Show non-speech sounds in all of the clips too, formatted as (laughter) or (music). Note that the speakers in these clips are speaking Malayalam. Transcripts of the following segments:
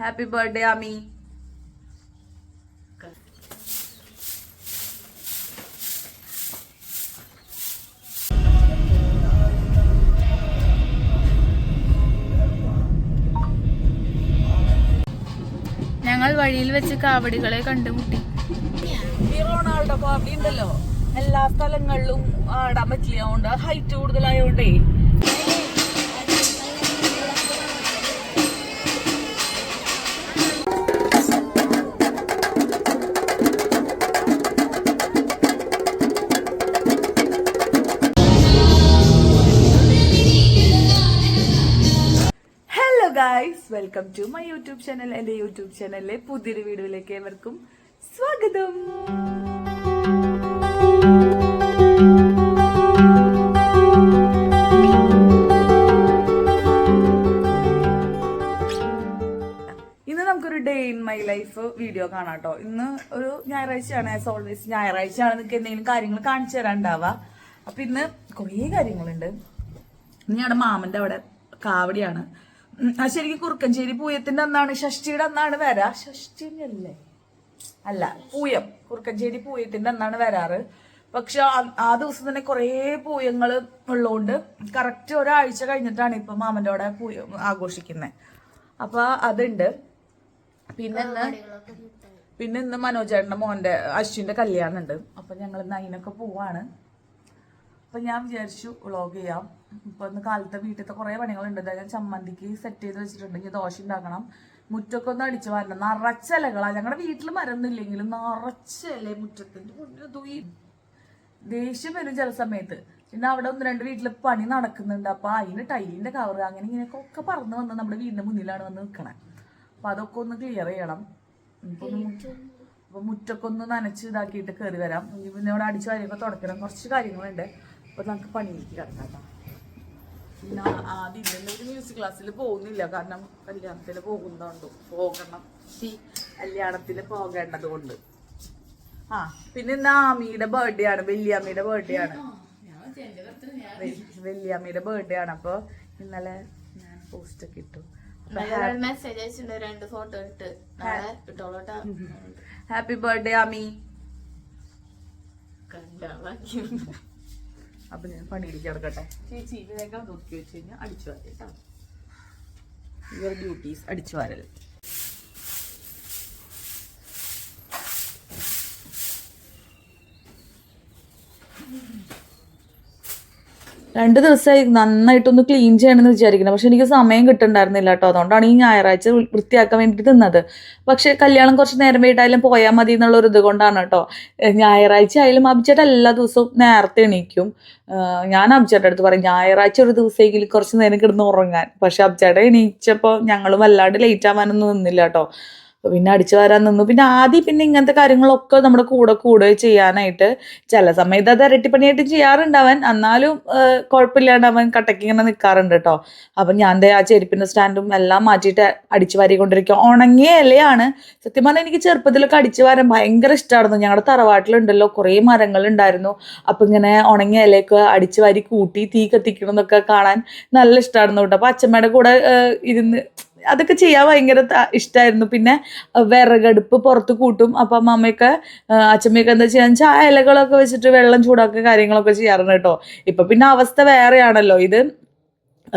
ഹാപ്പി ബർത്ത്ഡേ അമി ഞങ്ങൾ വഴിയിൽ വെച്ച് കാവടികളെ കണ്ടുമുട്ടി. ഈ റൊണാൾഡോ കാവടി ഉണ്ടല്ലോ. എല്ലാ സ്ഥലങ്ങളിലും ആടാൻ പറ്റില്ല. അതുകൊണ്ട് height കൂടുതലായോണ്ടേ welcome to my YouTube channel എന്റെ യൂട്യൂബ് ചാനലിലെ പുതിയൊരു വീഡിയോയിലേക്ക് ഏവർക്കും സ്വാഗതം. ഇന്ന് നമുക്കൊരു day in my life video കാണാം കേട്ടോ ഇന്ന് ഒരു ഞായറാഴ്ചയാണ്. ആസ് ഓൾവേസ് ഞായറാഴ്ചയാണ്. നിങ്ങൾക്ക് എന്തെങ്കിലും കാര്യങ്ങൾ കാണിച്ചു തരാൻ ഉണ്ടാവുക അപ്പൊ ഇന്ന് കുറേ കാര്യങ്ങളുണ്ട്. ഇനി ഞങ്ങളുടെ മാമന്റെ അവിടെ കാവടിയാണ്. ആ ശരിക്കും കുറുക്കഞ്ചേരി പൂയത്തിന്റെ അന്നാണ് ഷഷ്ടിയുടെ അന്നാണ് വരാ. ഷഷ്ടി അല്ലേ? അല്ല പൂയം. കുറുക്കഞ്ചേരി പൂയത്തിന്റെ അന്നാണ് വരാറ്. പക്ഷെ ആ- ദിവസം തന്നെ കുറേ പൂയങ്ങൾ ഉള്ളതുകൊണ്ട് കറക്റ്റ് ഒരാഴ്ച കഴിഞ്ഞിട്ടാണ് ഇപ്പൊ മാമന്റെ അവിടെ പൂയം ആഘോഷിക്കുന്നത് അപ്പൊ അതുണ്ട്. പിന്നെ ഇന്ന് പിന്നെ ഇന്ന് മനോജേട്ടന്റെ മോന്റെ അശ്വിന്റെ കല്യാണം ഉണ്ട് അപ്പൊ ഞങ്ങൾ ഇന്ന് അതിനൊക്കെ പോവാണ്. അപ്പൊ ഞാൻ വിചാരിച്ചു വ്ളോഗ് ചെയ്യാം. ഇപ്പൊ ഇന്ന് കാലത്തെ വീട്ടിലത്തെ കുറെ പണികളുണ്ട്. ഞാൻ ചമ്മന്തിക്ക് സെറ്റ് ചെയ്ത് ഇനി ദോശ ഉണ്ടാക്കണം. മുറ്റൊക്കെ ഒന്ന് അടിച്ചു വരണം. നിറച്ചിലകളാ. ഞങ്ങളുടെ വീട്ടിൽ മരുന്നില്ലെങ്കിലും നിറച്ചില മുറ്റത്തിന്റെ മുന്നിൽ തൂയി. ദേഷ്യം വരും ചില സമയത്ത്. പിന്നെ അവിടെ ഒന്ന് രണ്ട് വീട്ടിൽ പണി നടക്കുന്നുണ്ട്. അപ്പൊ അതിന് ടൈലിന്റെ കവർ അങ്ങനെ ഇങ്ങനെയൊക്കെ ഒക്കെ പറന്ന് വന്ന് നമ്മുടെ വീടിന്റെ മുന്നിലാണ് വന്ന് നിൽക്കണേ അപ്പൊ അതൊക്കെ ഒന്ന് ക്ലിയർ ചെയ്യണം. അപ്പം മുറ്റൊക്കെ ഒന്ന് നനച്ച് ഇതാക്കിയിട്ട് കയറി വരാം. പിന്നെ ഇവിടെ അടിച്ചു കാര്യമൊക്കെ തുടക്കണം. കുറച്ച് കാര്യങ്ങളുണ്ട്. അപ്പൊ നമുക്ക് പണിയിലേക്ക് കിടക്കാം ട്ടോ. പിന്നെ ആദ്യം ഇന്നലെ ഒരു മ്യൂസിക് ക്ലാസ്സിൽ പോകുന്നില്ല. കാരണം കല്യാണത്തിൽ പോകുന്നതുകൊണ്ട് പോകണം. ശി കല്യാണത്തിന് പോകേണ്ടത് കൊണ്ട്. ആ പിന്നെ ഇന്ന് ആമിയുടെ ബർത്ത്ഡേ ആണ്. വല്യാമ്മയുടെ ബർത്ത്ഡേ ആണ്. വല്യാമ്മയുടെ ബർത്ത്ഡേ ആണ്. അപ്പൊ ഇന്നലെ ഞാൻ പോസ്റ്റ് ഒക്കെ ഇട്ടു. മെസ്സേജ് അയച്ചിട്ടുണ്ട്. രണ്ട് ഫോട്ടോ ഇട്ട്. ഇട്ടോളൂട്ടാ. Happy birthday Aami. കണ്ടാ അപ്പൊ ഞാൻ പണിയിലേക്ക് കിടക്കട്ടെ ചേച്ചി വേഗം നോക്കി വെച്ച് കഴിഞ്ഞാൽ അടിച്ചു വരട്ടെ യുവർ ഡ്യൂട്ടീസ് അടിച്ചു വാരൽ രണ്ട് ദിവസമായി നന്നായിട്ടൊന്ന് ക്ലീൻ ചെയ്യണമെന്ന് വിചാരിക്കണം പക്ഷെ എനിക്ക് സമയം കിട്ടുന്നുണ്ടായിരുന്നില്ല കേട്ടോ അതുകൊണ്ടാണ് ഈ ഞായറാഴ്ച വൃത്തിയാക്കാൻ വേണ്ടിയിട്ട് നിന്നത്. പക്ഷെ കല്യാണം കുറച്ച് നേരം വീട്ടായാലും പോയാൽ മതി എന്നുള്ള ഒരു ഇത് കൊണ്ടാണ് കേട്ടോ ഞായറാഴ്ച ആയാലും അഭിച്ചേട്ട എല്ലാ ദിവസവും നേരത്തെ എണീക്കും. ഞാൻ അഭിച്ചേട്ട അടുത്ത് പറയും ഞായറാഴ്ച ഒരു ദിവസമെങ്കിലും കുറച്ച് നേരം കിടന്ന് ഉറങ്ങാൻ. പക്ഷെ അഭിച്ചേട്ട എണീച്ചപ്പോൾ ഞങ്ങളും വല്ലാണ്ട് ലേറ്റ് ആവാനൊന്നും നിന്നില്ല കേട്ടോ പിന്നെ അടിച്ചു വരാൻ നിന്നു. പിന്നെ ആദ്യം പിന്നെ ഇങ്ങനത്തെ കാര്യങ്ങളൊക്കെ നമ്മുടെ കൂടെ കൂടെ ചെയ്യാനായിട്ട് ചില സമയത്ത് അത് ഇരട്ടിപ്പണിയായിട്ട് ചെയ്യാറുണ്ടവൻ എന്നാലും ആഹ് കുഴപ്പമില്ലാണ്ട് അവൻ കട്ടയ്ക്ക് ഇങ്ങനെ നിൽക്കാറുണ്ട് കേട്ടോ. അപ്പം ഞാൻ ആ ചെരുപ്പിന്റെ സ്റ്റാൻഡും എല്ലാം മാറ്റിയിട്ട് അടിച്ചു വാരിക്കൊണ്ടിരിക്കുക ഉണങ്ങിയ ഇലയാണ്. സത്യം പറഞ്ഞാൽ എനിക്ക് ചെറുപ്പത്തിലൊക്കെ അടിച്ചു വാരാൻ ഭയങ്കര ഇഷ്ടമായിരുന്നു ഞങ്ങളുടെ തറവാട്ടിലുണ്ടല്ലോ കുറേ മരങ്ങളുണ്ടായിരുന്നു അപ്പം ഇങ്ങനെ ഉണങ്ങിയ ഇലയൊക്കെ അടിച്ചു വാരി കൂട്ടി തീ കത്തിക്കണമെന്നൊക്കെ കാണാൻ നല്ല ഇഷ്ടമായിരുന്നു കേട്ടോ. അപ്പം അച്ഛമ്മയുടെ കൂടെ ഇരുന്ന് അതൊക്കെ ചെയ്യാൻ ഭയങ്കര ഇഷ്ടമായിരുന്നു പിന്നെ വിറകടുപ്പ് പുറത്ത് കൂട്ടും. അപ്പം അമ്മയൊക്കെ അച്ഛമ്മയൊക്കെ എന്താ ചെയ്യാന്ന് വെച്ചാൽ ആ ഇലകളൊക്കെ വെച്ചിട്ട് വെള്ളം ചൂടാക്കുക കാര്യങ്ങളൊക്കെ ചെയ്യാറുണ്ട് കേട്ടോ. ഇപ്പൊ പിന്നെ അവസ്ഥ വേറെയാണല്ലോ. ഇത്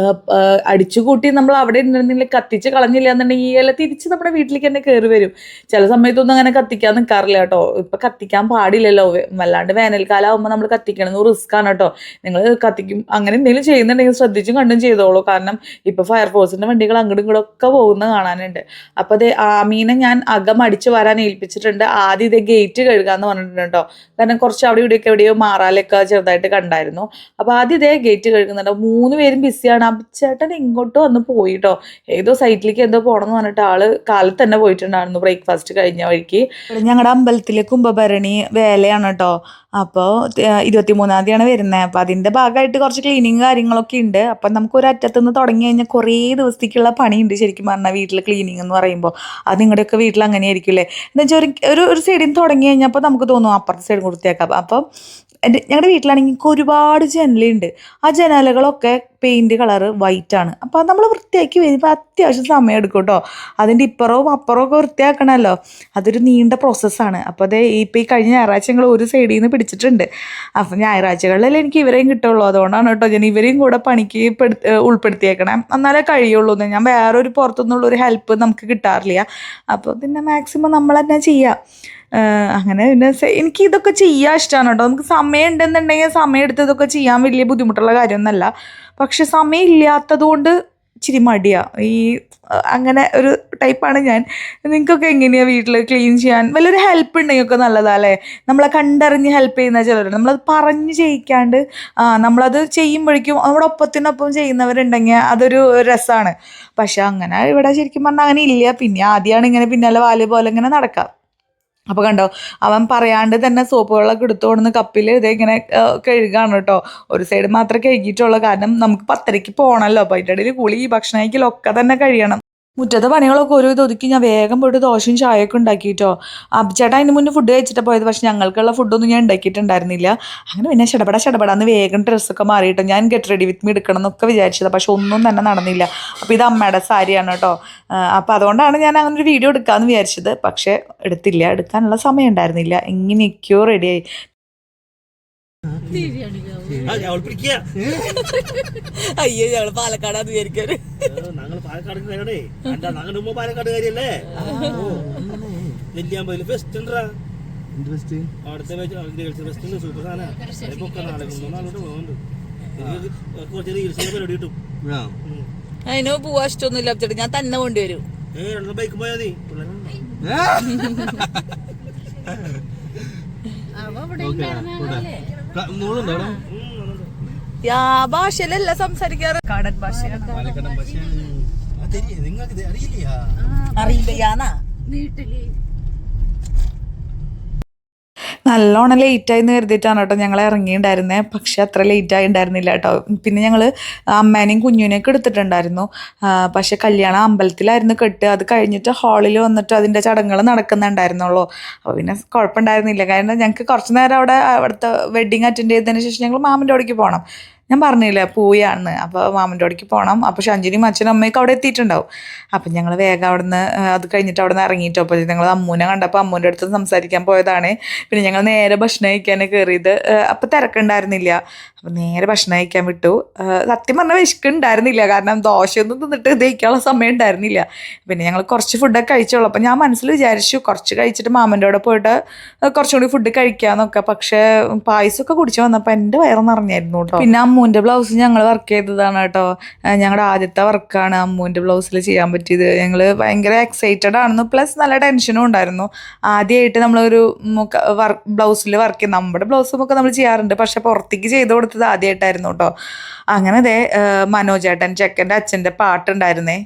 ആഹ് ആഹ് അടിച്ചു കൂട്ടി നമ്മൾ അവിടെ ഉണ്ടെന്നുണ്ടെങ്കിൽ കത്തിച്ച് കളഞ്ഞില്ല എന്നുണ്ടെങ്കിൽ ഈ ഇല തിരിച്ച് നമ്മുടെ വീട്ടിലേക്ക് തന്നെ കയറി വരും. ചില സമയത്തൊന്നും അങ്ങനെ കത്തിക്കാൻ നിൽക്കാറില്ല കേട്ടോ. ഇപ്പം കത്തിക്കാൻ പാടില്ലല്ലോ. വല്ലാണ്ട് വേനൽക്കാലം ആകുമ്പോൾ നമ്മൾ കത്തിക്കണമെന്ന് റിസ്ക് ആണ് കേട്ടോ. നിങ്ങൾ കത്തിക്കും അങ്ങനെ എന്തെങ്കിലും ചെയ്യുന്നുണ്ടെങ്കിൽ ശ്രദ്ധിച്ചും കണ്ടും ചെയ്തോളൂ. കാരണം ഇപ്പം ഫയർഫോഴ്സിന്റെ വണ്ടികൾ അങ്ങോട്ടും ഇങ്ങോട്ടും ഒക്കെ പോകുന്ന കാണാനുണ്ട്. അപ്പോൾ അതെ ആമീനെ ഞാൻ അകം അടിച്ച് വരാൻ ഏൽപ്പിച്ചിട്ടുണ്ട്. ആദ്യം ഇതേ ഗേറ്റ് കഴുകാന്ന് പറഞ്ഞിട്ടുണ്ട് കേട്ടോ. കാരണം കുറച്ച് അവിടെ ഇവിടെയൊക്കെ എവിടെയോ മാറാലൊക്കെ ചെറുതായിട്ട് കണ്ടായിരുന്നു. അപ്പോൾ ആദ്യം ഇതേ ഗേറ്റ് കഴുകുന്നുണ്ട്. മൂന്ന് പേരും ബിസിയാണ് അഭിച്ചേട്ടൻ ഇങ്ങോട്ട് വന്ന് പോയിട്ടോ. ഏതോ സൈറ്റിലേക്ക് എന്തോ പോകണം എന്ന് പറഞ്ഞിട്ട് ആൾ കാലത്ത് തന്നെ പോയിട്ടുണ്ടായിരുന്നു ബ്രേക്ക്ഫാസ്റ്റ് കഴിഞ്ഞ വഴിക്ക്. ഞങ്ങളുടെ അമ്പലത്തിലെ കുംഭഭരണി വേലയാണ് കേട്ടോ അപ്പോൾ ഇരുപത്തിമൂന്നാം തീയതിയാണ് വരുന്നത് അപ്പോൾ അതിന്റെ ഭാഗമായിട്ട് കുറച്ച് ക്ലീനിങ് കാര്യങ്ങളൊക്കെ ഉണ്ട് അപ്പം നമുക്ക് ഒരു അറ്റത്ത് നിന്ന് തുടങ്ങി കഴിഞ്ഞാൽ കുറേ ദിവസത്തേക്കുള്ള പണിയുണ്ട് ശരിക്കും പറഞ്ഞാൽ വീട്ടിൽ ക്ലീനിങ് എന്ന് പറയുമ്പോൾ അത് നിങ്ങളുടെയൊക്കെ വീട്ടിൽ അങ്ങനെ ആയിരിക്കില്ലേ എന്ന് വെച്ചാൽ ഒരു ഒരു സൈഡിൽ നിന്ന് തുടങ്ങി കഴിഞ്ഞപ്പോൾ നമുക്ക് തോന്നും അപ്പുറത്തെ സൈഡ് കൊടുത്തേക്കാം അപ്പം എന്റെ ഞങ്ങളുടെ വീട്ടിലാണെങ്കിൽ ഒരുപാട് ജനലുണ്ട്. ആ ജനലുകളൊക്കെ പെയിന്റ് കളറ് ആണ് അപ്പോൾ അത് നമ്മൾ വൃത്തിയാക്കി വരുമ്പോൾ അത്യാവശ്യം സമയം എടുക്കും കേട്ടോ അതിന്റെ ഇപ്പുറവും അപ്പുറവും ഒക്കെ വൃത്തിയാക്കണമല്ലോ അതൊരു നീണ്ട പ്രോസസ്സാണ്. അപ്പോൾ അതേ ഇപ്പോൾ ഈ കഴിഞ്ഞ ഞായറാഴ്ച ഞങ്ങൾ ഒരു സൈഡിൽ നിന്ന് പിടിച്ചിട്ടുണ്ട്. അപ്പം ഞായറാഴ്ചകളിലല്ലേ എനിക്ക് ഇവരെയും കിട്ടുള്ളൂ. അതുകൊണ്ടാണ് കേട്ടോ ഞാൻ ഇവരെയും കൂടെ പണിക്ക് ഉൾപ്പെടുത്തിയേക്കണം. എന്നാലേ കഴിയുള്ളൂ എന്ന്. ഞാൻ വേറൊരു പുറത്തുനിന്നുള്ളൊരു ഹെൽപ്പ് നമുക്ക് കിട്ടാറില്ല. അപ്പോൾ പിന്നെ മാക്സിമം നമ്മൾ തന്നെ ചെയ്യാം. അങ്ങനെ പിന്നെ എനിക്ക് ഇതൊക്കെ ചെയ്യാൻ ഇഷ്ടമാണ് കേട്ടോ. നമുക്ക് സമയം ഉണ്ടെന്നുണ്ടെങ്കിൽ സമയം എടുത്ത് ഇതൊക്കെ ചെയ്യാൻ വലിയ ബുദ്ധിമുട്ടുള്ള കാര്യമൊന്നുമല്ല. പക്ഷെ സമയം ഇല്ലാത്തത് കൊണ്ട് ഇച്ചിരി മടിയാണ് ഈ അങ്ങനെ ഒരു ടൈപ്പാണ് ഞാൻ. നിങ്ങൾക്കൊക്കെ എങ്ങനെയാണ് വീട്ടിൽ ക്ലീൻ ചെയ്യാൻ? വലിയൊരു ഹെൽപ്പ് ഉണ്ടെങ്കിൽ ഒക്കെ നല്ലതാ അല്ലേ? നമ്മളെ കണ്ടറിഞ്ഞ് ഹെൽപ്പ് ചെയ്യുന്ന ചിലരുണ്ട് നമ്മളത് പറഞ്ഞ് ചെയ്യിക്കാണ്ട് നമ്മളത് ചെയ്യുമ്പോഴേക്കും നമ്മുടെ ഒപ്പത്തിനൊപ്പം ചെയ്യുന്നവരുണ്ടെങ്കിൽ അതൊരു രസമാണ്. പക്ഷെ അങ്ങനെ ഇവിടെ ശരിക്കും പറഞ്ഞാൽ അങ്ങനെ ഇല്ല. പിന്നെ ആദ്യമാണ് ഇങ്ങനെ പിന്നാലെ വാൽ പോലെ ഇങ്ങനെ നടക്കാം അപ്പോൾ കണ്ടോ അവൻ പറയാണ്ട് തന്നെ സോപ്പ് വെള്ളമൊക്കെ എടുത്തുകൊണ്ടുവന്ന് കപ്പിൽ ഇത് ഇങ്ങനെ കഴുകാണ് കേട്ടോ ഒരു സൈഡ് മാത്രമേ കഴുകിയിട്ടുള്ളൂ. കാരണം നമുക്ക് പത്തരയ്ക്ക് പോകണമല്ലോ അപ്പോൾ അതിന്റെ ഇടയിൽ കുളി ഭക്ഷണം തന്നെ കഴിയണം. മുറ്റത്തെ പണികളൊക്കെ ഒരു ഒതുക്കി ഞാൻ വേഗം പോയിട്ട് ദോശയും ചായയൊക്കെ ഉണ്ടാക്കിയിട്ടോ അബ്ചേട്ടാ അതിന് മുന്നേ ഫുഡ് കഴിച്ചിട്ട് പോയത്. പക്ഷെ ഞങ്ങൾക്കുള്ള ഫുഡൊന്നും ഞാൻ ഉണ്ടാക്കിയിട്ടുണ്ടായിരുന്നില്ല. അങ്ങനെ പിന്നെ ചടപട ചടപടാന്ന് വേഗം ഡ്രസ്സൊക്കെ മാറിയിട്ട്. ഞാൻ ഗെറ്റ് റെഡി വിത്ത് മീ എടുക്കണം എന്നൊക്കെ വിചാരിച്ചത്. പക്ഷെ ഒന്നും തന്നെ നടന്നില്ല. അപ്പോൾ ഇത് അമ്മയുടെ സാരിയാണ് കേട്ടോ. അപ്പോൾ അതുകൊണ്ടാണ് ഞാൻ അങ്ങനെ ഒരു വീഡിയോ എടുക്കാമെന്ന് വിചാരിച്ചത്. പക്ഷേ എടുത്തില്ല. എടുക്കാനുള്ള സമയം ഉണ്ടായിരുന്നില്ല. എങ്ങനെയൊക്കെയോ റെഡിയായി അയ്യോ ഞങ്ങൾ പാലക്കാടാന്ന് വിചാരിക്കാറ് ഞങ്ങൾ പാലക്കാടുകാരേ അല്ല ഞങ്ങളുടെ ഉമ്മ പാലക്കാടുകാരിയല്ലേ നെല്ലിയാമ്പതിൽ ഫെസ്റ്റ് ഉണ്ടാ അവിടുത്തെ ഫെസ്റ്റ് സൂപ്പർ സാധനം. നാളെ പോകുന്നുണ്ട് എനിക്ക് കുറച്ച് റീൽസിന്റെ പരിപാടി കിട്ടും. അതിന് പോവാ ഇഷ്ടമൊന്നുമില്ല അബ്ചേട്ടാ ഞാൻ തന്നെ കൊണ്ടുവരും. ഏ രണ്ടെണ്ണം ബൈക്ക് പോയാ മതി. (laughs) അവിടെ. യാ ഭാഷയിലല്ല സംസാരിക്കാറ്. കാടൻ ഭാഷ നിങ്ങൾക്ക് അറിയില്ല അറിയില്ല യാന്നാ നല്ലോണം ലേറ്റായി എന്ന് കരുതിയിട്ടാണ് കേട്ടോ ഞങ്ങൾ ഇറങ്ങിയിട്ടുണ്ടായിരുന്നത് പക്ഷെ അത്ര ലേറ്റായി ഉണ്ടായിരുന്നില്ല കേട്ടോ. പിന്നെ ഞങ്ങൾ അമ്മേനെയും കുഞ്ഞിനെയൊക്കെ എടുത്തിട്ടുണ്ടായിരുന്നു. പക്ഷെ കല്യാണം അമ്പലത്തിലായിരുന്നു കെട്ട് അത് കഴിഞ്ഞിട്ട് ഹാളിൽ വന്നിട്ട് അതിന്റെ ചടങ്ങുകൾ നടക്കുന്നുണ്ടായിരുന്നുള്ളൂ. അപ്പോൾ പിന്നെ കുഴപ്പമുണ്ടായിരുന്നില്ല. കാരണം ഞങ്ങൾക്ക് കുറച്ച് നേരം അവിടെ അവിടുത്തെ വെഡ്ഡിങ് അറ്റൻഡ് ചെയ്തതിന് ശേഷം ഞങ്ങൾ മാമന്റെ അവിടേക്ക് പോകണം ഞാൻ പറഞ്ഞില്ലേ പൂയാണ് അപ്പോൾ മാമന്റെ അവിടേക്ക് പോകണം അപ്പോൾ ഷഞ്ജിനിയും അച്ഛനും അമ്മയൊക്കെ അവിടെ എത്തിയിട്ടുണ്ടാവും. അപ്പം ഞങ്ങൾ വേഗം അവിടെ നിന്ന് അത് കഴിഞ്ഞിട്ട് അവിടെ നിന്ന് ഇറങ്ങിയിട്ടോ അപ്പോൾ ഞങ്ങൾ അമ്മൂനെ കണ്ടപ്പോൾ അമ്മൂന്റെ അടുത്ത് സംസാരിക്കാൻ പോയതാണ്. പിന്നെ ഞങ്ങൾ നേരെ ഭക്ഷണം കഴിക്കാൻ കയറിയത് അപ്പോൾ തിരക്കുണ്ടായിരുന്നില്ല. അപ്പം നേരെ ഭക്ഷണം കഴിക്കാൻ വിട്ടു. സത്യം പറഞ്ഞാൽ വിശക്കുണ്ടായിരുന്നില്ല. കാരണം ദോശയൊന്നും തിന്നിട്ട് ദഹിക്കാനുള്ള സമയം ഉണ്ടായിരുന്നില്ല. പിന്നെ ഞങ്ങൾ കുറച്ച് ഫുഡൊക്കെ കഴിച്ചോളൂ അപ്പം ഞാൻ മനസ്സിൽ വിചാരിച്ചു കുറച്ച് കഴിച്ചിട്ട് മാമന്റെ അവിടെ പോയിട്ട് കുറച്ചും കൂടി ഫുഡ് കഴിക്കാമെന്നൊക്കെ പക്ഷേ പായസമൊക്കെ കുടിച്ചു വന്നപ്പോൾ എന്റെ വയറ് നിറഞ്ഞായിരുന്നു കേട്ടോ പിന്നെ അമ്മൂന്റെ ബ്ലൗസ് ഞങ്ങൾ വർക്ക് ചെയ്തതാണ് കേട്ടോ ഞങ്ങളുടെ ആദ്യത്തെ വർക്കാണ് അമ്മൂന്റെ ബ്ലൗസിൽ ചെയ്യാൻ പറ്റിയത്. ഞങ്ങൾ ഭയങ്കര എക്സൈറ്റഡ് ആണെന്ന് പ്ലസ് നല്ല ടെൻഷനും ഉണ്ടായിരുന്നു. ആദ്യമായിട്ട് നമ്മളൊരു വർക്ക് ബ്ലൗസിൽ വർക്ക് ചെയ്യും നമ്മുടെ ബ്ലൗസും ഒക്കെ നമ്മൾ ചെയ്യാറുണ്ട്. പക്ഷെ പുറത്തേക്ക് ചെയ്ത് കൊടുത്തത് ആദ്യമായിട്ടായിരുന്നു കേട്ടോ. അങ്ങനെ ദേ മനോജേട്ടൻ ചെക്കന്റെ അച്ഛന്റെ പാട്ടുണ്ടായിരുന്നേ.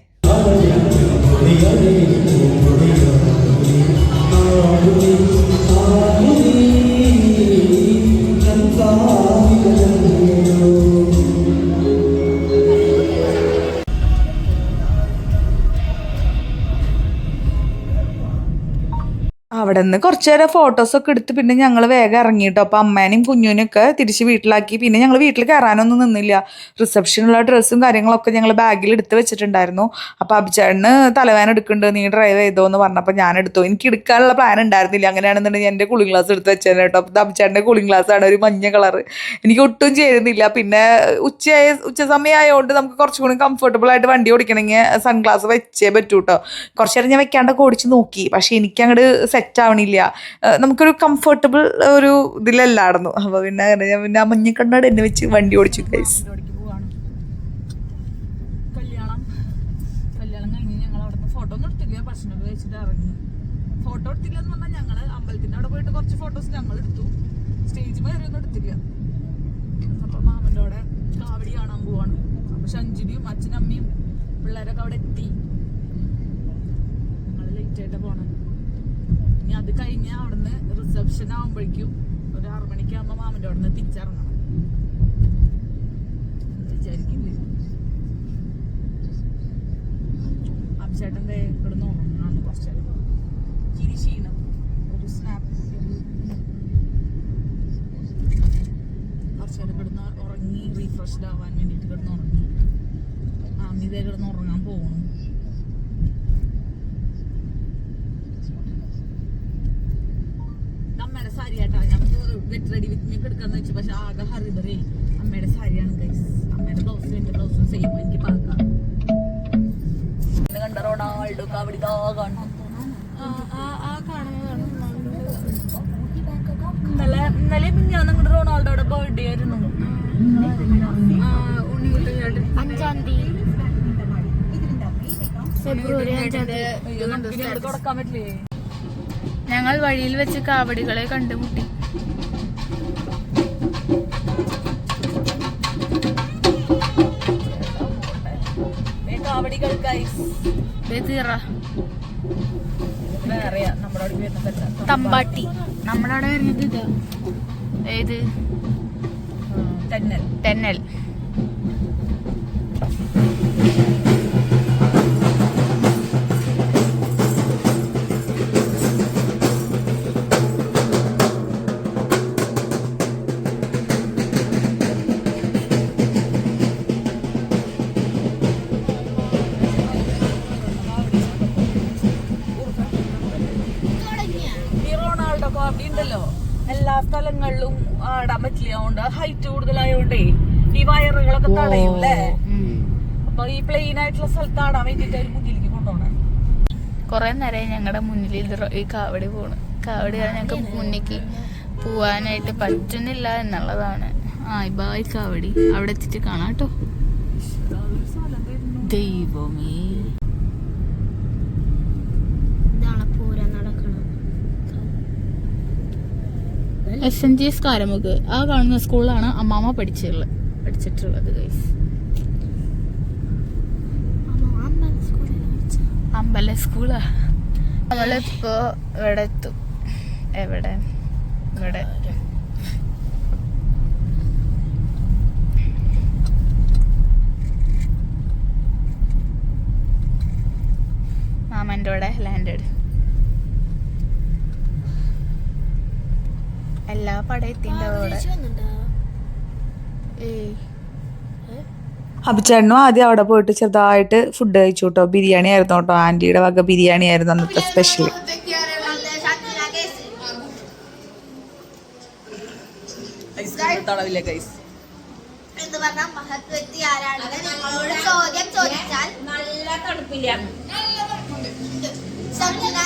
അവിടെ നിന്ന് കുറച്ച് നേരം ഫോട്ടോസൊക്കെ എടുത്ത് പിന്നെ ഞങ്ങൾ വേഗം ഇറങ്ങിയിട്ടോ അപ്പോൾ അമ്മേനെയും കുഞ്ഞുനെയൊക്കെ തിരിച്ച് വീട്ടിലാക്കി. പിന്നെ ഞങ്ങൾ വീട്ടിൽ കയറാനൊന്നും നിന്നില്ല. റിസപ്ഷനുള്ള ഡ്രസ്സും കാര്യങ്ങളൊക്കെ ഞങ്ങൾ ബാഗിൽ എടുത്ത് വെച്ചിട്ടുണ്ടായിരുന്നു. അപ്പോൾ അഭിചേട്ടന് തലവേന എടുക്കുന്നുണ്ട് നീ ഡ്രൈവ് ചെയ്തോ എന്ന് പറഞ്ഞപ്പോൾ ഞാൻ എടുത്തു. എനിക്ക് എടുക്കാനുള്ള പ്ലാൻ ഉണ്ടായിരുന്നില്ല. അങ്ങനെയാണെന്നുണ്ടെങ്കിൽ എന്റെ കൂളിംഗ് ഗ്ലാസ് എടുത്ത് വെച്ചേനെ കേട്ടോ. അപ്പോൾ അഭിചേട്ടന്റെ കൂളിംഗ് ഗ്ലാസ് ആണ് ഒരു മഞ്ഞ കളർ എനിക്ക് ഒട്ടും ചേരുന്നില്ല. പിന്നെ ഉച്ചയായ ഉച്ച സമയമായതുകൊണ്ട് നമുക്ക് കുറച്ചും കൂടി കംഫർട്ടബിൾ ആയിട്ട് വണ്ടി ഓടിക്കണമെങ്കിൽ സൺഗ്ലാസ് വെച്ചേ പറ്റൂ കേട്ടോ കുറച്ച് നേരം ഞാൻ വെക്കാണ്ടൊക്കെ ഓടിച്ച് നോക്കി. പക്ഷേ എനിക്ക് അങ്ങോട്ട് സെറ്റ് ഏഹ് നമുക്കൊരു കംഫർട്ടബിൾ ഒരു ഇതിലല്ലായിരുന്നു. അപ്പോൾ പിന്നെ ഞാൻ പിന്നെ ആ മഞ്ഞ കണ്ണാട് എന്നെ വെച്ച് വണ്ടി ഓടിച്ചു ഗൈസ് ഫോട്ടോ എടുത്തില്ല. എന്ന് ഞങ്ങൾ പോയിട്ട് കുറച്ച് ഫോട്ടോസ് ഞങ്ങൾ എടുത്തു. കാവടി കാണാൻ പോവാണ്. അപ്പോൾ ഷഞ്ജിനിയും അച്ഛനും അമ്മയും പിള്ളേരൊക്കെ അവിടെ എത്തി. ഞങ്ങൾ ലേറ്റ് ആയിട്ട് പോണം ഇനി അത് കഴിഞ്ഞ് അവിടുന്ന് റിസപ്ഷൻ ആകുമ്പോഴേക്കും ഒരു ആറു മണിക്കാകുമ്പോൾ മാമന്റെ അവിടെ നിന്ന് തിരിച്ചിറങ്ങണം ഉറങ്ങി റീഫ്രഷ്ഡ് ആവാൻ വേണ്ടിയിട്ട് കിടന്ന് ഉറങ്ങി. ഇതേ കിടന്ന് ഉറങ്ങാൻ പോകണം അമ്മയുടെ സാരി കേട്ടോ ഞങ്ങൾക്ക് ഗെറ്റ് റെഡി വിത്ത് മേക്ക് എടുക്കാന്ന് വെച്ചു. പക്ഷെ ആകെ ഹറിബറി അമ്മയുടെ സാരിയാണ് ഗൈസ് അമ്മയുടെ ബ്ലൗസും എന്റെ ബ്ലൗസും സെയിം എനിക്ക് പാക്കാം കണ്ട റൊണാൾഡോ അവിടെ ഇതാ കാണുന്നു. ഇന്നലെ ഇന്നലെ ഞാൻ നിങ്ങളുടെ റൊണാൾഡോയുടെ ബർത്ത്ഡേ ആയിരുന്നു. അഞ്ചാം തീയതി. ഫെബ്രുവരി അഞ്ചാം തീയതി. കൊടുക്കാൻ പറ്റില്ലേ? ഞങ്ങൾ വഴിയിൽ വെച്ച് കാവടികളെ കണ്ടുമുട്ടി. തമ്പാട്ടി നമ്മുടെ അവിടെ വരുന്നത് ഇതാ. ഏത്? തെന്നൽ. തെന്നൽ. ഹൈറ്റ് കൂടുതലായോണ്ടേ ഈ വയറുകളൊക്കെ തടയും അല്ലേ അപ്പൊ ഈ പ്ലെയിൻ ആയിട്ടുള്ള സ്ഥലത്താണ് വേണ്ടിട്ട് ഒരു മുന്നിലേക്ക് കൊണ്ടുപോണേ. കുറെ നേരം ഞങ്ങളുടെ മുന്നിൽ ഈ കാവടി പോണ്. കാവടി ഞങ്ങക്ക് ഞങ്ങൾക്ക് മുന്നിലേക്ക് പോവാനായിട്ട് പറ്റുന്നില്ല എന്നുള്ളതാണ്. ആ ബായ് കാവടി അവിടെ എത്തിയിട്ട് കാണാം കേട്ടോ ദൈവമേ. S N G S Karamukku ആ കാണുന്ന സ്കൂളിലാണ് അമ്മാമ്മ പഠിച്ചിട്ടുള്ളത് പഠിച്ചിട്ടുള്ളത് ഗൈസ് അമ്പല സ്കൂളാ. നമ്മളിപ്പോ ഇവിടെ എത്തും എവിടെ? ഇവിടെ. മാമന്റെ ലാൻഡ് ലാൻഡഡ് എല്ലാ പടം എത്തിണ്ടാവും അവിടെ. ഏയ്. അഭിച്ചേട്ടനും ആദ്യം അവിടെ പോയിട്ട് ചെറുതായിട്ട് ഫുഡ് കഴിച്ചു കേട്ടോ ബിരിയാണി ആയിരുന്നു കേട്ടോ. ആന്റിയുടെ വക ബിരിയാണി ആയിരുന്നു അന്നത്തെ സ്പെഷ്യൽ എന്ന് പറഞ്ഞ മഹത് വ്യക്തി ആരാണെന്ന് നിങ്ങളോട് ചോദ്യം ചോദിച്ചാൽ നല്ല തണുപ്പിലാണ് സബ്ജിന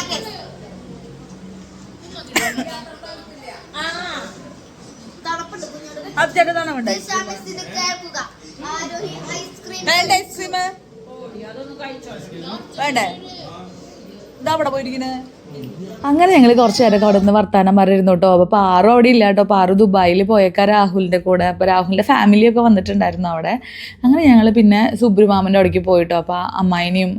ആരോഹി ഐസ്ക്രീം വേണ്ട ഐസ്ക്രീം വേണ്ടേ? ഇതാ അവിടെ പോയിരിക്കുന്നത് അങ്ങനെ ഞങ്ങൾ കുറച്ച് നേരം അവിടെ നിന്ന് വർത്താനം പറഞ്ഞിരുന്നു കേട്ടോ അപ്പോൾ പാറു അവിടെ ഇല്ല കേട്ടോ പാറു ദുബായിൽ പോയേക്കാ രാഹുലിന്റെ കൂടെ. അപ്പോൾ രാഹുലിന്റെ ഫാമിലിയൊക്കെ വന്നിട്ടുണ്ടായിരുന്നു അവിടെ. അങ്ങനെ ഞങ്ങൾ പിന്നെ സുബ്രുമാമന്റെ അവിടേക്ക് പോയിട്ടോ. അപ്പോൾ അമ്മായിനെയും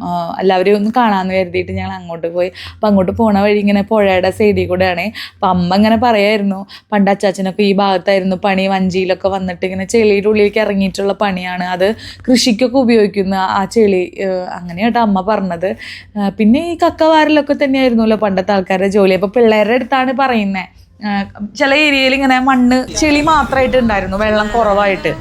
എല്ലാവരെയും ഒന്ന് കാണാമെന്ന് കരുതിയിട്ട് ഞങ്ങൾ അങ്ങോട്ട് പോയി. അപ്പോൾ അങ്ങോട്ട് പോണ വഴി ഇങ്ങനെ പുഴയുടെ സൈഡിൽ കൂടെയാണ്. അപ്പോൾ അമ്മ ഇങ്ങനെ പറയായിരുന്നു പണ്ട് അച്ചാച്ചനൊക്കെ ഈ ഭാഗത്തായിരുന്നു പണി. വഞ്ചിയിലൊക്കെ വന്നിട്ട് ഇങ്ങനെ ചെളിയുടെ ഉള്ളിലേക്ക് ഇറങ്ങിയിട്ടുള്ള പണിയാണ്. അത് കൃഷിക്കൊക്കെ ഉപയോഗിക്കുന്ന ആ ചെളി. ഏഹ് അങ്ങനെ കേട്ടോ അമ്മ പറഞ്ഞത്. പിന്നെ ഈ കക്കവാറിലൊക്കെ തന്നെയായിരുന്നല്ലോ. പണ്ടത്തെ ആൾക്കാരുടെ ജോലി. അപ്പോൾ പിള്ളേരുടെ അടുത്താണ് പറയുന്നത് ചില ഏരിയയിൽ ഇങ്ങനെ മണ്ണ് ചെളി മാത്രമായിട്ട് ഉണ്ടായിരുന്നു. വെള്ളം കുറവായിട്ട്.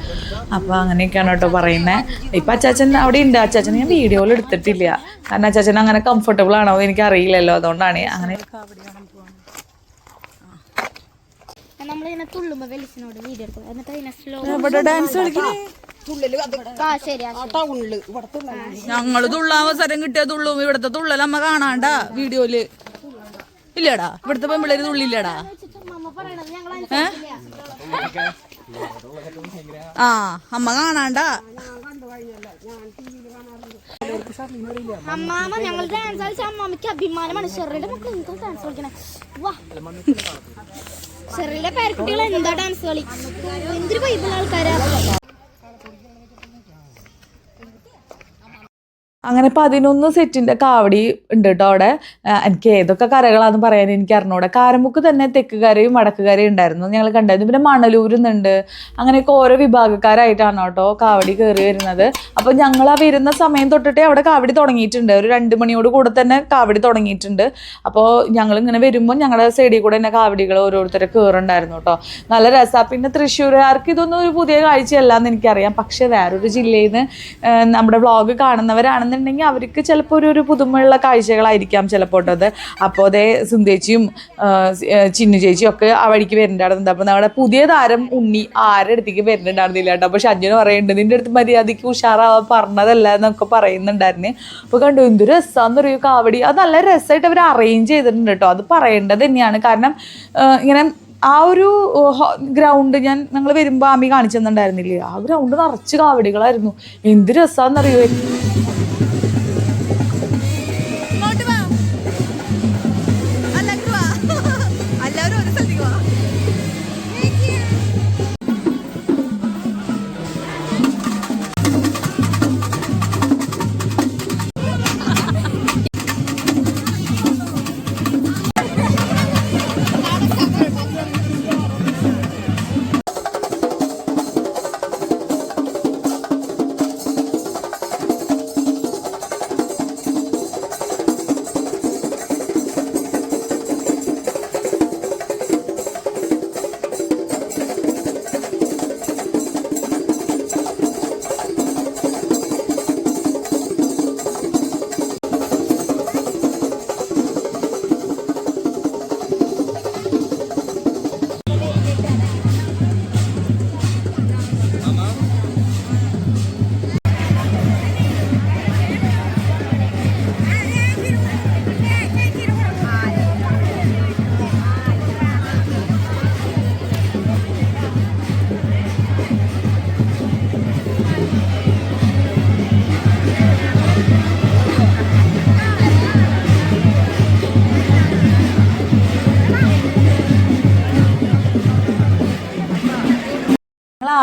അപ്പോൾ അങ്ങനെയൊക്കെയാണ് കേട്ടോ പറയുന്നത് ഇപ്പം അച്ചാച്ചൻ അവിടെ ഉണ്ട്. അച്ചാച്ചൻ ഞാൻ വീഡിയോയിൽ എടുത്തിട്ടില്ല. കാരണം അച്ചാച്ചൻ അങ്ങനെ കംഫർട്ടബിൾ ആണോ എനിക്ക് അറിയില്ലല്ലോ അതുകൊണ്ടാണ് അങ്ങനെ നമ്മളിങ്ങനെ തുള്ളുമ്പോ വെളിച്ചിനോട് വീഡിയോ എടുക്കും. എന്നിട്ട് അതിനെ സ്ലോ ഡാൻസ് കളിക്കണേ. ഞങ്ങൾ തുള്ളാൻ അവസരം കിട്ടിയ തുള്ളും ഇവിടത്തെ തുള്ളൽ അമ്മ കാണാണ്ടാ വീഡിയോയിൽ ഇല്ലടാ ഇവിടുത്തെ പെമ്പിള്ളേര് തുള്ളില്ലടാ? ആ അമ്മ കാണാണ്ട. അമ്മാമ ഞങ്ങൾ ഡാൻസ് കളിച്ച അമ്മാമയ്ക്ക് അഭിമാനമാണ്. ഷെറിന്റെ മക്കൾ നിങ്ങൾക്ക് ഡാൻസ് കളിക്കണേ. വാ. ഷെറിയുടെ പേരക്കുട്ടികൾ എന്താ ഡാൻസ് കളി? എന്തൊരു പൈബിൾ ആൾക്കാരാ? അങ്ങനെ പതിനൊന്ന് സെറ്റിന്റെ കാവടി ഉണ്ട് കേട്ടോ അവിടെ. എനിക്ക് ഏതൊക്കെ കരകളാന്ന് പറയാൻ എനിക്ക് അറിഞ്ഞൂടെ. കാരമുക്ക് തന്നെ തെക്ക് കരയും വടക്ക് കരയും ഉണ്ടായിരുന്നു. ഞങ്ങൾ കണ്ടായിരുന്നു പിന്നെ മണലൂരുന്നുണ്ട്. അങ്ങനെയൊക്കെ ഓരോ വിഭാഗക്കാരായിട്ടാണ് കേട്ടോ കാവടി കയറി വരുന്നത്. അപ്പോൾ ഞങ്ങൾ ആ വരുന്ന സമയം തൊട്ടിട്ടേ അവിടെ കാവടി തുടങ്ങിയിട്ടുണ്ട്. ഒരു രണ്ട് മണിയോട് കൂടെ തന്നെ കാവടി തുടങ്ങിയിട്ടുണ്ട്. അപ്പോൾ ഞങ്ങൾ ഇങ്ങനെ വരുമ്പോൾ ഞങ്ങളുടെ സൈഡിൽ കൂടെ തന്നെ കാവടികൾ ഓരോരുത്തരെ കയറുണ്ടായിരുന്നു കേട്ടോ നല്ല രസമാണ് പിന്നെ തൃശ്ശൂരുകാർക്ക് ഇതൊന്നും ഒരു പുതിയ കാഴ്ചയല്ല എന്ന് എനിക്കറിയാം. പക്ഷേ വേറൊരു ജില്ലയിൽ നിന്ന് നമ്മുടെ വ്ളോഗ് കാണുന്നവരാണെന്നുണ്ടെങ്കിൽ അവർക്ക് ചിലപ്പോൾ ഒരു ഒരു പുതുമയുള്ള കാഴ്ചകളായിരിക്കാം ചിലപ്പോൾ അത്. അപ്പോൾ അതേ സുന്ദേച്ചിയും ചിന്നു ചേച്ചിയും ഒക്കെ ആ വഴിക്ക് വരുന്നുണ്ടായിരുന്നു. അപ്പോൾ നമ്മുടെ പുതിയ താരം ഉണ്ണി ആരുടെ അടുത്തേക്ക് വരുന്നുണ്ടായിരുന്നില്ല കേട്ടോ. അപ്പോൾ ഷഞ്ജന് പറയുന്നുണ്ട് നിന്റെ അടുത്ത് മര്യാദയ്ക്ക് ഉഷാറാവാൻ പറഞ്ഞതല്ല എന്നൊക്കെ പറയുന്നുണ്ടായിരുന്നു. അപ്പോൾ കണ്ടു എന്ത് രസമാണെന്ന് പറയൂ കാവടി. അത് നല്ല രസമായിട്ട് അവർ അറേഞ്ച് ചെയ്തിട്ടുണ്ട് കേട്ടോ. അത് പറയേണ്ടത് തന്നെയാണ്. കാരണം ഇങ്ങനെ ആ ഒരു ഗ്രൗണ്ട് ഞാൻ ഞങ്ങൾ വരുമ്പോൾ ആമി കാണിച്ചു തന്നിട്ടുണ്ടായിരുന്നില്ലേ? ആ ഗ്രൗണ്ട് നിറച്ച് കാവടികളായിരുന്നു. എന്ത് രസമാണെന്നറിയോ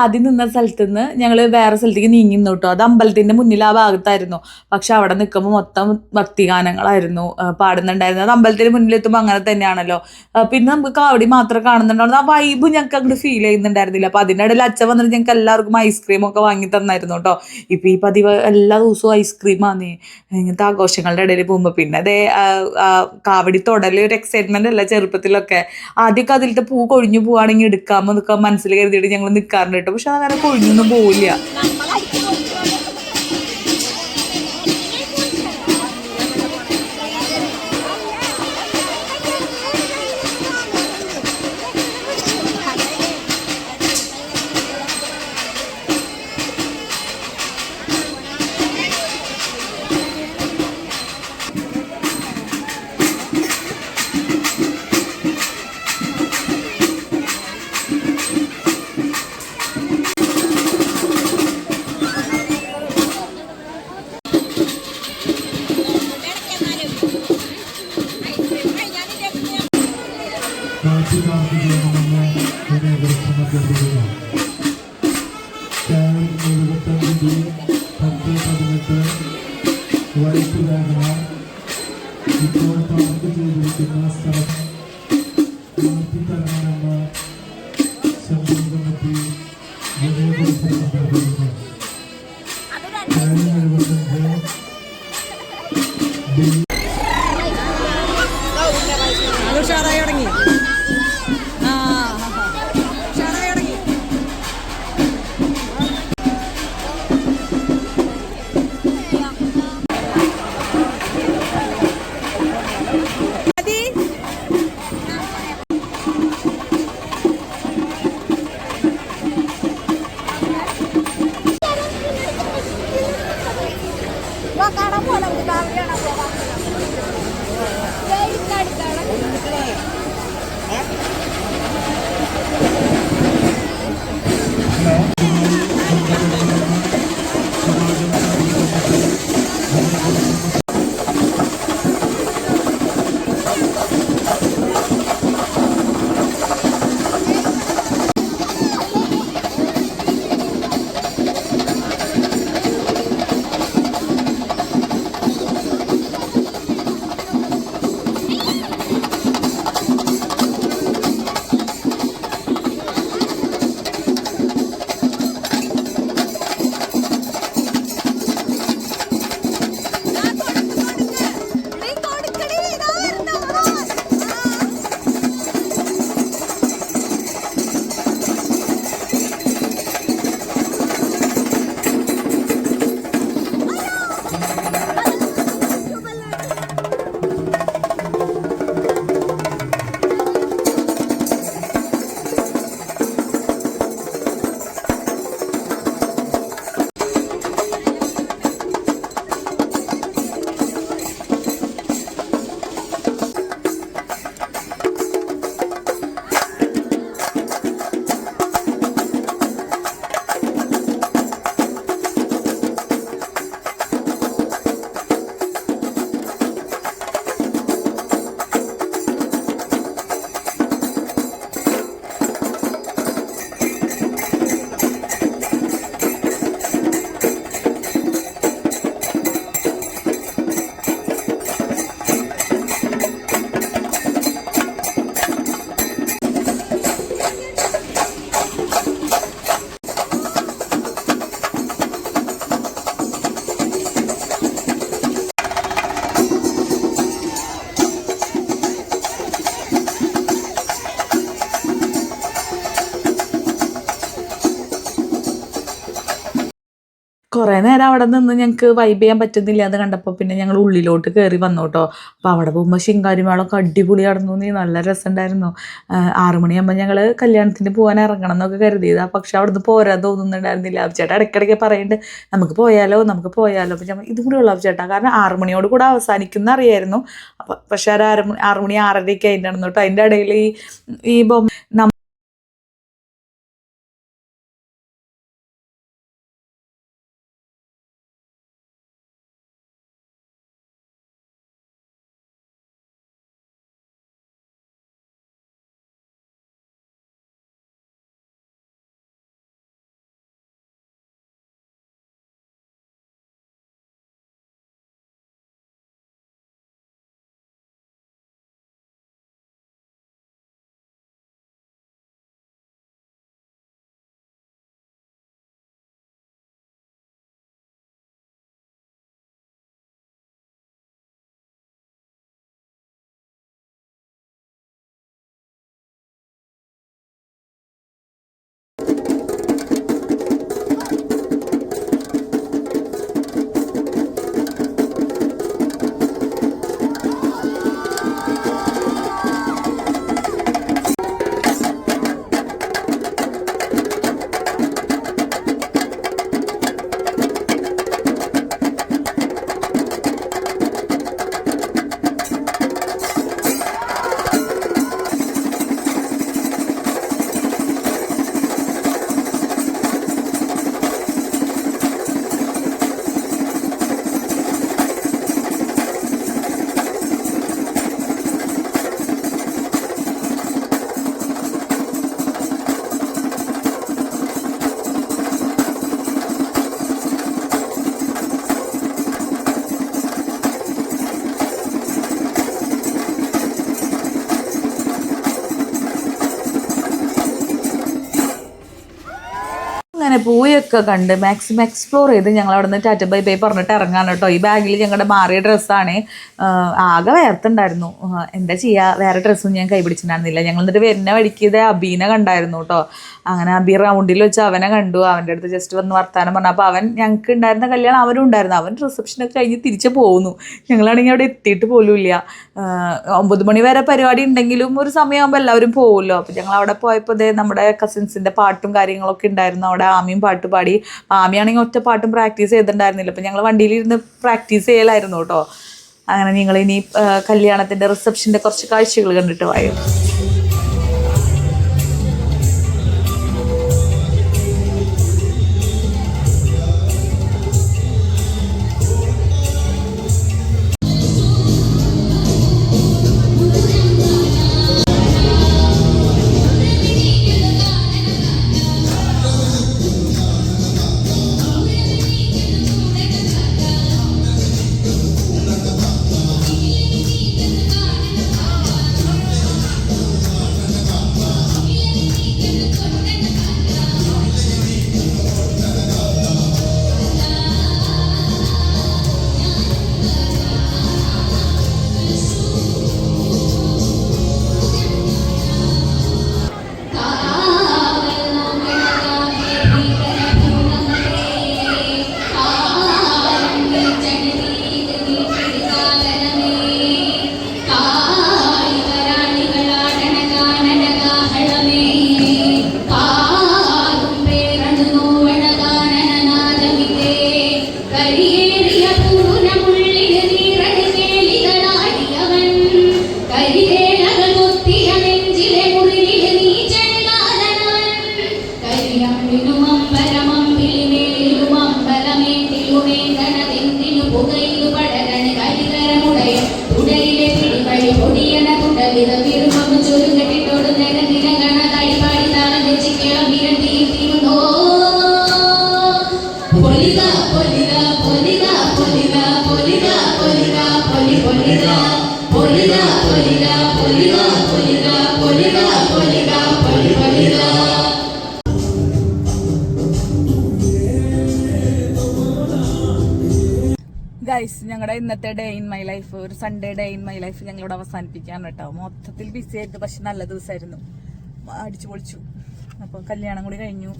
ആദ്യം നിന്ന സ്ഥലത്ത് നിന്ന് ഞങ്ങൾ വേറെ സ്ഥലത്തേക്ക് നീങ്ങി നിന്നു കേട്ടോ അത് അമ്പലത്തിന്റെ മുന്നിൽ ആ ഭാഗത്തായിരുന്നു. പക്ഷെ അവിടെ നിൽക്കുമ്പോൾ മൊത്തം ഭക്തിഗാനങ്ങളായിരുന്നു. പാടുന്നുണ്ടായിരുന്നു. അത് അമ്പലത്തിന് മുന്നിലെത്തുമ്പോൾ അങ്ങനെ തന്നെയാണല്ലോ. പിന്നെ നമുക്ക് കാവടി മാത്രം കാണുന്നുണ്ടായിരുന്നു. ആ വൈബ് ഞങ്ങൾക്ക് അങ്ങോട്ട് ഫീൽ ചെയ്യുന്നുണ്ടായിരുന്നില്ല. അപ്പൊ അതിന്റെ ഇടയിൽ അച്ഛൻ വന്നിട്ട് ഞങ്ങൾക്ക് എല്ലാവർക്കും ഐസ്ക്രീം ഒക്കെ വാങ്ങി തന്നായിരുന്നു കേട്ടോ ഇപ്പൊ ഈ പതിവ് എല്ലാ ദിവസവും ഐസ്ക്രീമാണ് ഇങ്ങനത്തെ ആഘോഷങ്ങളുടെ ഇടയിൽ പോകുമ്പോൾ പിന്നെ അതേ കാവടി തൊടൽ ഒരു എക്സൈറ്റ്മെന്റ് അല്ല ചെറുപ്പത്തിലൊക്കെ. ആദ്യമൊക്കെ അതിലത്തെ പൂ കൊഴിഞ്ഞു പോവാണെങ്കിൽ എടുക്കാമോ എന്നൊക്കെ മനസ്സിൽ കരുതിയിട്ട് ഞങ്ങൾ നിൽക്കാറുണ്ട് കേട്ടോ പക്ഷെ അതങ്ങനെ കൊഴിഞ്ഞൊന്നും പോവില്ല. নিরাপত্তার মধ্যে থাকবে তাদের একটা সবাই একটু দেখা বিদ্যমান তারা നേരം അവിടെ നിന്ന് ഞങ്ങൾക്ക് വൈബ് ചെയ്യാൻ പറ്റുന്നില്ല. അത് കണ്ടപ്പോൾ പിന്നെ ഞങ്ങൾ ഉള്ളിലോട്ട് കയറി വന്നു കേട്ടോ അപ്പോൾ അവിടെ പോകുമ്പോൾ ശിങ്കാരിമേളൊക്കെ അടിപൊളി നടന്നു നീ നല്ല രസമുണ്ടായിരുന്നു ആറുമണിയാകുമ്പോൾ ഞങ്ങൾ കല്യാണത്തിന് പോകാൻ ഇറങ്ങണം എന്നൊക്കെ കരുതിയത്. പക്ഷെ അവിടുന്ന് പോരാൻ തോന്നുന്നുണ്ടായിരുന്നില്ല. ചേട്ടാ ഇടയ്ക്കിടയ്ക്ക് പറയുന്നുണ്ട് നമുക്ക് പോയാലോ? നമുക്ക് പോയാലോ? അപ്പം ഞാൻ ഇതും കൂടി ഉള്ള. ചേട്ടാ കാരണം ആറുമണിയോട് കൂടെ അവസാനിക്കുന്ന അറിയായിരുന്നു. അപ്പം പക്ഷേ ഒരു ആറ് ആറുമണി ആറു മണി ആറരയ്ക്ക് അതിന്റെ നടന്നു കേട്ടോ അതിന്റെ ഇടയിൽ ഈ ഈ ബൊമ്മ പോയൊക്കെ കണ്ട് മാക്സിമം എക്സ്പ്ലോർ ചെയ്ത് ഞങ്ങൾ അവിടെ നിന്ന് ടാറ്റ ബൈ ബൈ പറഞ്ഞിട്ട് ഇറങ്ങാൻ കേട്ടോ. ഈ ബാഗിൽ ഞങ്ങളുടെ മാറിയ ഡ്രസ്സാണ് ആകെ വേർത്തുണ്ടായിരുന്നു. എന്താ ചെയ്യുക വേറെ ഡ്രസ്സൊന്നും ഞാൻ കൈപിടിച്ചിട്ടുണ്ടായിരുന്നില്ല. ഞങ്ങൾ എന്നിട്ട് വരുന്ന വഴിക്ക് ഇത് അബീനെ കണ്ടായിരുന്നു കേട്ടോ. അങ്ങനെ അബി റൗണ്ടിൽ വെച്ച് അവനെ കണ്ടു. അവന്റെ അടുത്ത് ജസ്റ്റ് വന്ന് വർത്താനം പറഞ്ഞു. അപ്പോൾ അവൻ ഞങ്ങൾക്ക് ഉണ്ടായിരുന്ന കല്യാണം അവനും ഉണ്ടായിരുന്നു. അവൻ റിസപ്ഷനൊക്കെ കഴിഞ്ഞ് തിരിച്ച് പോകുന്നു ഞങ്ങളാണെങ്കിൽ അവിടെ എത്തിയിട്ട് പോലും ഇല്ല ഒമ്പത് മണി വരെ പരിപാടി ഉണ്ടെങ്കിലും ഒരു സമയമാകുമ്പോൾ എല്ലാവരും പോകുമല്ലോ അപ്പോൾ ഞങ്ങൾ അവിടെ പോയപ്പോൾ ദേ നമ്മുടെ കസിൻസിന്റെ പാട്ടും കാര്യങ്ങളൊക്കെ ഉണ്ടായിരുന്നു. അവിടെ ആമിയും പാട്ട് പാടി മാമിയാണെങ്കിൽ ഒറ്റ പാട്ടും പ്രാക്ടീസ് ചെയ്തിട്ടുണ്ടായിരുന്നില്ല. അപ്പം ഞങ്ങൾ വണ്ടിയിലിരുന്ന് പ്രാക്ടീസ് ചെയ്യലായിരുന്നു കേട്ടോ. അങ്ങനെ നിങ്ങൾ ഇനി കല്യാണത്തിന്റെ റിസപ്ഷന്റെ കുറച്ച് കാഴ്ചകൾ കണ്ടിട്ട് വായോ? ഇന്നത്തെ ഡേ ഇൻ മൈ ലൈഫ് ഒരു Sunday day in my life ഞങ്ങളിവിടെ അവസാനിപ്പിക്കാൻ കേട്ടോ. മൊത്തത്തിൽ ബിസി ആയിരുന്നു പക്ഷെ നല്ല ദിവസമായിരുന്നു അടിച്ചു പൊളിച്ചു. അപ്പോൾ കല്യാണം കൂടി കഴിഞ്ഞു.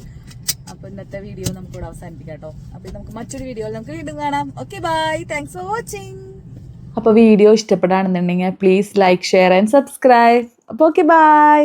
അപ്പോൾ ഇന്നത്തെ വീഡിയോ നമുക്ക് ഇവിടെ അവസാനിപ്പിക്കാം കേട്ടോ. അപ്പൊ നമുക്ക് മറ്റൊരു വീഡിയോയിൽ നമുക്ക് വീണ്ടും കാണാം. Okay bye thanks for watching അപ്പോൾ video ഇഷ്ടപ്പെടുകയാണെന്നുണ്ടെങ്കിൽ please like share and subscribe അപ്പോൾ ഓക്കെ ബൈ